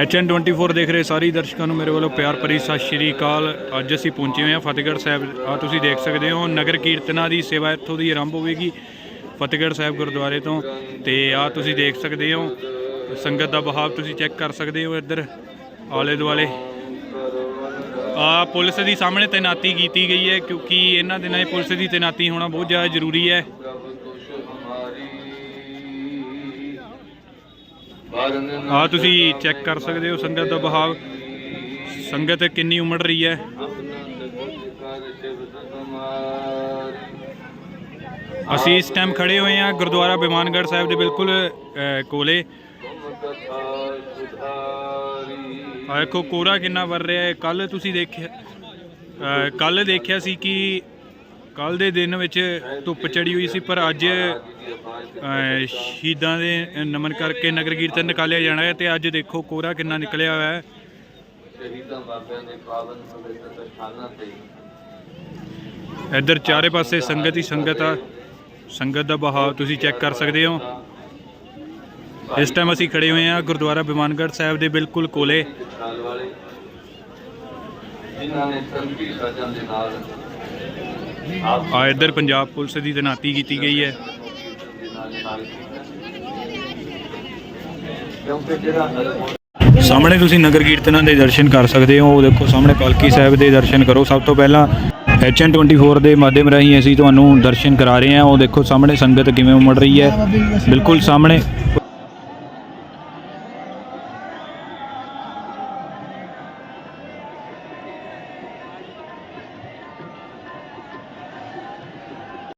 HN24 ਦੇਖ ਰਹੇ ਸਾਰੇ ਦਰਸ਼ਕਾਂ ਨੂੰ ਮੇਰੇ ਵੱਲੋਂ ਪਿਆਰ ਭਰੀ ਸਤਿ ਸ਼੍ਰੀ ਅਕਾਲ। ਅੱਜ ਅਸੀਂ ਪਹੁੰਚੇ ਹੋਏ ਹਾਂ ਫਤਿਹਗੜ੍ਹ ਸਾਹਿਬ। ਆ ਤੁਸੀਂ ਦੇਖ ਸਕਦੇ ਹੋ, ਨਗਰ ਕੀਰਤਨਾਂ ਦੀ ਸੇਵਾ ਇੱਥੋਂ ਦੀ ਆਰੰਭ ਹੋਵੇਗੀ ਫਤਿਹਗੜ੍ਹ ਸਾਹਿਬ ਗੁਰਦੁਆਰੇ ਤੋਂ। ਤੇ ਆ ਤੁਸੀਂ ਦੇਖ ਸਕਦੇ ਹੋ, ਸੰਗਤ ਦਾ ਬਹਾਵ ਤੁਸੀਂ ਚੈੱਕ ਕਰ ਸਕਦੇ ਹੋ ਇੱਧਰ, ਆਲੇ ਦੁਆਲੇ। ਆ ਪੁਲਿਸ ਦੀ ਸਾਹਮਣੇ ਤੈਨਾਤੀ ਕੀਤੀ ਗਈ ਹੈ, ਕਿਉਂਕਿ ਇਹਨਾਂ ਦਿਨਾਂ 'ਚ ਪੁਲਿਸ ਦੀ ਤੈਨਾਤੀ ਹੋਣਾ ਬਹੁਤ ਜ਼ਿਆਦਾ ਜ਼ਰੂਰੀ ਹੈ। ਆ ਤੁਸੀਂ ਚੈੱਕ ਕਰ ਸਕਦੇ ਹੋ ਸੰਗਤ ਦਾ ਬਹਾਵ। ਸੰਗਤ ਕਿੰਨੀ ਉਮੜ ਰਹੀ ਹੈ। ਅਸੀਂ ਇਸ ਟਾਈਮ ਖੜੇ ਹੋਏ ਹਾਂ ਗੁਰਦੁਆਰਾ ਬਿਮਾਨਗੜ੍ਹ ਸਾਹਿਬ ਦੇ ਬਿਲਕੁਲ ਕੋਲੇ। ਆ ਦੇਖੋ ਕੋਰਾ ਕਿੰਨਾ ਵਰ ਰਿਹਾ ਹੈ। ਕੱਲ ਤੁਸੀਂ ਦੇਖਿਆ ਕੱਲ ਦੇਖਿਆ ਸੀ ਕਿ ਕੱਲ ਦੇ ਦਿਨ ਵਿੱਚ ਧੁੱਪ ਚੜੀ ਹੋਈ ਸੀ ਪਰ ਅੱਜ ਸ਼ਹੀਦਾਂ ਦੇ ਨਮਨ ਕਰਕੇ ਨਗਰ ਕੀਰਤਨ ਨਿਕਾਲਿਆ ਜਾਣਾ ਹੈ ਤੇ ਅੱਜ ਦੇਖੋ ਕੋਰਾ ਕਿੰਨਾ ਨਿਕਲਿਆ ਹੋਇਆ ਹੈ। ਸ਼ਹੀਦਾਂ ਬਾਬਿਆਂ ਦੇ ਪਾਵਨ ਪਵਿੱਤਰ ਸਥਾਨਾਂ ਤੇ। ਇੱਧਰ ਚਾਰੇ ਪਾਸੇ ਸੰਗਤ ਹੀ ਸੰਗਤ ਆ। ਸੰਗਤ ਦਾ ਬਹਾਵ ਤੁਸੀਂ ਚੈੱਕ ਕਰ ਸਕਦੇ ਹੋ। ਇਸ ਟਾਈਮ ਅਸੀਂ ਖੜੇ ਹੋਏ ਹਾਂ ਗੁਰਦੁਆਰਾ ਬਿਮਾਨਗੜ੍ਹ ਸਾਹਿਬ ਦੇ ਬਿਲਕੁਲ ਕੋਲੇ। ਜਿਨ੍ਹਾਂ ਨੇ ਸੰਤੀ ਸਾਜਾਂ ਦੇ ਨਾਲ ਆ ਇੱਧਰ ਪੰਜਾਬ ਪੁਲਿਸ ਦੀ ਤੈਨਾਤੀ ਕੀਤੀ ਗਈ ਹੈ। ਸਾਹਮਣੇ ਤੁਸੀਂ ਨਗਰ ਕੀਰਤਨਾਂ ਦੇ ਦਰਸ਼ਨ ਕਰ ਸਕਦੇ ਹੋ। ਉਹ ਦੇਖੋ ਸਾਹਮਣੇ ਪਾਲਕੀ ਸਾਹਿਬ ਦੇ ਦਰਸ਼ਨ ਕਰੋ। ਸਭ ਤੋਂ ਪਹਿਲਾਂ HN24 ਦੇ ਮਾਧਿਅਮ ਰਾਹੀਂ ਅਸੀਂ ਤੁਹਾਨੂੰ ਦਰਸ਼ਨ ਕਰਾ ਰਹੇ ਹਾਂ। ਉਹ ਦੇਖੋ ਸਾਹਮਣੇ ਸੰਗਤ ਕਿਵੇਂ ਉਮੜ ਰਹੀ ਹੈ। ਬਿਲਕੁਲ ਸਾਹਮਣੇ